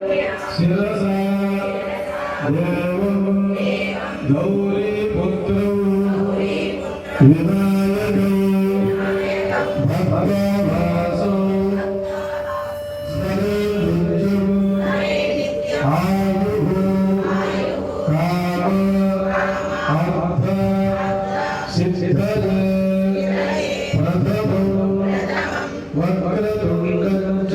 శిరసా దేవం గౌరీపుత్రం వినాయకం భద్రవాసో స్మరేంద్రం ఆయుః కామ అర్థ సిద్ధిరే ప్రథమం వక్రతుంగం చ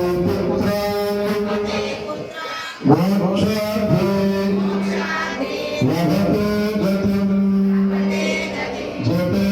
మోక్షార్థి లభతే గతిం జపేత్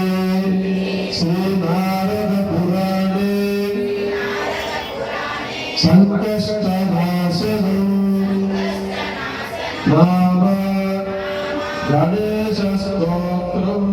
సంకష్టనాశనం నామ గణేశ స్తోత్రం.